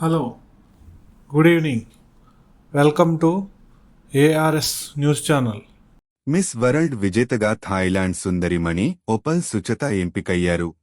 Hello good evening. Welcome to ARS news channel. Miss World విజేతగా Thailand సుందరిమణి Opal Suchata ఎంపికయ్యారు.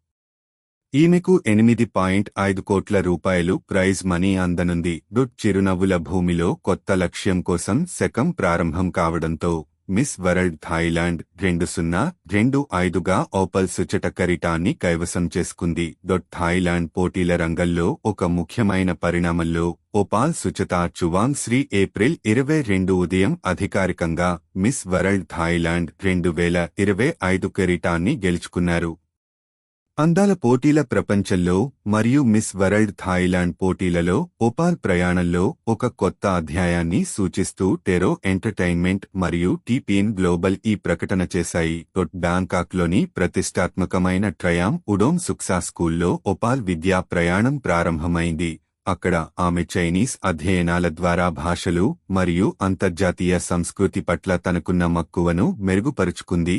ఈమెకు ఎనిమిది పాయింట్ ఐదు కోట్ల రూపాయలు ప్రైజ్ మనీ అందనుంది. డుట్ చిరునవ్వుల భూమిలో కొత్త లక్ష్యం కోసం శకం ప్రారంభం కావడంతో మిస్ వరల్డ్ థాయిలాండ్ రెండు సున్నా రెండు ఐదుగా ఓపల్ సుచట కిరీటాన్ని కైవసం చేసుకుంది. దొట్ థాయిలాండ్ పోటీల రంగంలో ఒక ముఖ్యమైన పరిణామంలో ఓపాల్ సుచత చువాంగ్ శ్రీ ఏప్రిల్ ఇరవై రెండు ఉదయం అధికారికంగా మిస్ వరల్డ్ థాయిలాండ్ రెండు వేల ఇరవై ఐదు కిరీటాన్ని గెలుచుకున్నారు. అందాల పోటీల ప్రపంచంలో మరియు మిస్ వరల్డ్ థాయిలాండ్ పోటీలలో ఒపాల్ ప్రయాణంలో ఒక కొత్త అధ్యాయాన్ని సూచిస్తూ టెరో ఎంటర్టైన్మెంట్ మరియు టీపీఎన్ గ్లోబల్ ఈ ప్రకటన చేశాయి. బ్యాంకాక్లోని ప్రతిష్టాత్మకమైన ట్రయామ్ ఉడోమ్ సుక్సా స్కూల్లో ఒపాల్ విద్యా ప్రయాణం ప్రారంభమైంది. అక్కడ ఆమె చైనీస్ అధ్యయనాల ద్వారా భాషలు మరియు అంతర్జాతీయ సంస్కృతి పట్ల తనకున్న మక్కువను మెరుగుపరుచుకుంది.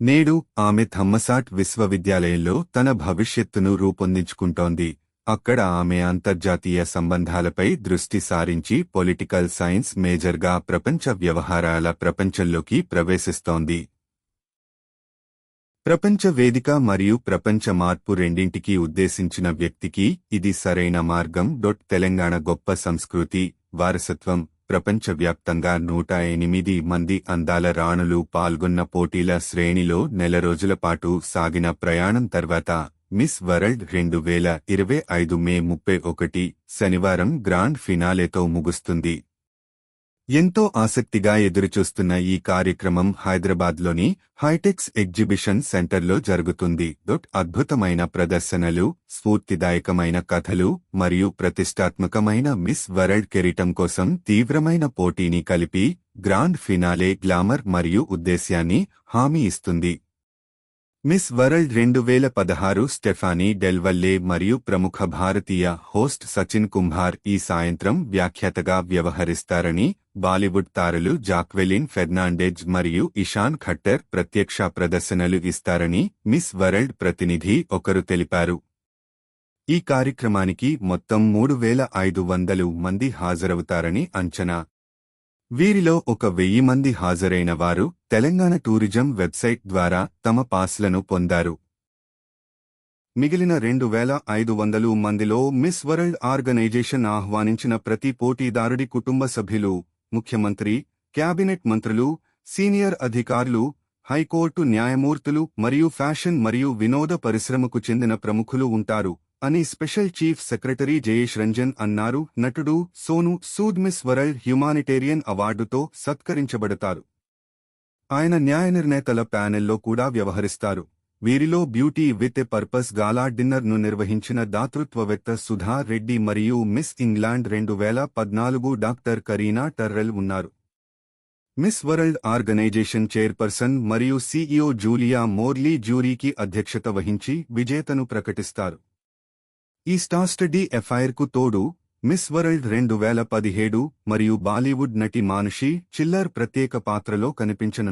నేడు ఆమె థమ్మసాట్ విశ్వవిద్యాలయంలో తన భవిష్యత్తును రూపొందించుకుంటోంది. అక్కడ ఆమె అంతర్జాతీయ సంబంధాలపై దృష్టి సారించి పొలిటికల్ సైన్స్ మేజర్గా ప్రపంచ వ్యవహారాల ప్రపంచంలోకి ప్రవేశిస్తోంది. ప్రపంచ వేదిక మరియు ప్రపంచ మార్పు రెండింటికి ఉద్దేశించిన వ్యక్తికి ఇది సరైన మార్గం. డొట్ తెలంగాణ గొప్ప సంస్కృతి వారసత్వం ప్రపంచవ్యాప్తంగా నూట ఎనిమిది మంది అందాల రాణులు పాల్గొన్న పోటీల శ్రేణిలో నెల రోజుల పాటు సాగిన ప్రయాణం తర్వాత మిస్ వరల్డ్ రెండు వేల ఇరవై ఐదు మే ముప్పై ఒకటి శనివారం గ్రాండ్ ఫినాలేతో ముగుస్తుంది. ఎంతో ఆసక్తిగా ఎదురుచూస్తున్న ఈ కార్యక్రమం హైదరాబాద్లోని హైటెక్స్ ఎగ్జిబిషన్ సెంటర్లో జరుగుతుంది. డొట్ అద్భుతమైన ప్రదర్శనలు స్ఫూర్తిదాయకమైన కథలు మరియు ప్రతిష్టాత్మకమైన మిస్ వరల్డ్ కెరీటం కోసం తీవ్రమైన పోటీని కలిపి గ్రాండ్ ఫినాలే గ్లామర్ మరియు ఉద్దేశ్యాన్ని హామీ ఇస్తుంది. మిస్ వరల్డ్ రెండు వేల పదహారు స్టెఫానీ డెల్వల్లే మరియు ప్రముఖ భారతీయ హోస్ట్ సచిన్ కుంభార్ ఈ సాయంత్రం వ్యాఖ్యాతగా వ్యవహరిస్తారని బాలీవుడ్ తారలు జాక్వెలిన్ ఫెర్నాండెజ్ మరియు ఇషాన్ ఖట్టర్ ప్రత్యక్ష ప్రదర్శనలు ఇస్తారని మిస్ వరల్డ్ ప్రతినిధి ఒకరు తెలిపారు. ఈ కార్యక్రమానికి మొత్తం మూడు వేల ఐదు వందలు మంది హాజరవుతారని అంచనా. వీరిలో ఒక వెయ్యి మంది హాజరైన వారు తెలంగాణ టూరిజం వెబ్సైట్ ద్వారా తమ పాస్లను పొందారు. మిగిలిన రెండు వేల ఐదు వందలు మందిలో మిస్ వరల్డ్ ఆర్గనైజేషన్ ఆహ్వానించిన ప్రతి పోటీదారుడి కుటుంబ సభ్యులు ముఖ్యమంత్రి క్యాబినెట్ మంత్రులు సీనియర్ అధికారులు హైకోర్టు న్యాయమూర్తులు మరియు ఫ్యాషన్ మరియు వినోద పరిశ్రమకు చెందిన ప్రముఖులు ఉంటారు. అని special chief secretary Jayesh Ranjan అన్నారు. నటుడు Sonu Sood Miss World humanitarian అవార్డుతో సత్కరించబడతారు. ఆయన న్యాయ నిర్ణేతల ప్యానెల్లో కూడా వ్యవహరిస్తారు. వీరిలో beauty with a purpose gala డిన్నర్ను నిర్వహించిన దాతృత్వవేత్త సుధా రెడ్డి మరియు మిస్ ఇంగ్లాండ్ రెండు వేల పద్నాలుగు డాక్టర్ కరీనా టర్రెల్ ఉన్నారు. మిస్ వరల్డ్ ఆర్గనైజేషన్ చైర్పర్సన్ మరియు సీఈఓ జూలియా మోర్లీ జ్యూరీకి అధ్యక్షత వహించి విజేతను ప్రకటిస్తారు. ఈ స్టార్ స్టడీ ఎఫ్ఐఆర్కు తోడు మిస్ వరల్డ్ రెండు వేల పదిహేడు మరియు బాలీవుడ్ నటి మానుషి చిల్లర్ ప్రత్యేక పాత్రలో కనిపించను